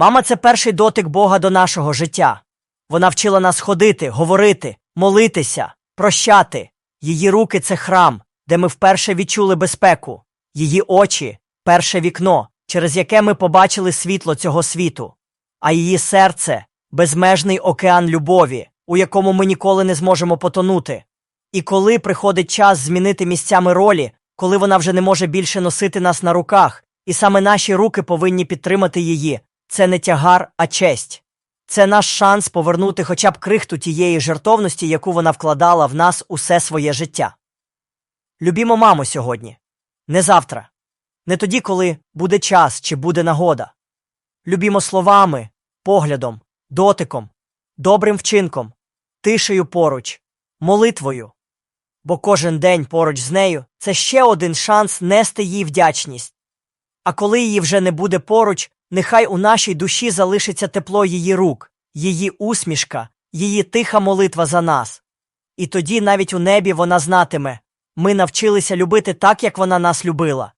Мама це перший дотик Бога до нашого життя. Вона вчила нас ходити, говорити, молитися, прощати. Її руки це храм, де ми вперше відчули безпеку, її очі перше вікно, через яке ми побачили світло цього світу, а її серце безмежний океан любові, у якому ми ніколи не зможемо потонути. І коли приходить час змінити місцями ролі, коли вона вже не може більше носити нас на руках, і саме наші руки повинні підтримати її, це не тягар, а честь. Це наш шанс повернути хоча б крихту тієї жертовності, яку вона вкладала в нас усе своє життя. Любімо маму сьогодні, не завтра, не тоді, коли буде час чи буде нагода. Любімо словами, поглядом, дотиком, добрим вчинком, тишею поруч, молитвою. Бо кожен день поруч з нею це ще один шанс нести їй вдячність. А коли її вже не буде поруч, нехай у нашій душі залишиться тепло її рук, її усмішка, її тиха молитва за нас. І тоді навіть у небі вона знатиме ми навчилися любити так, як вона нас любила.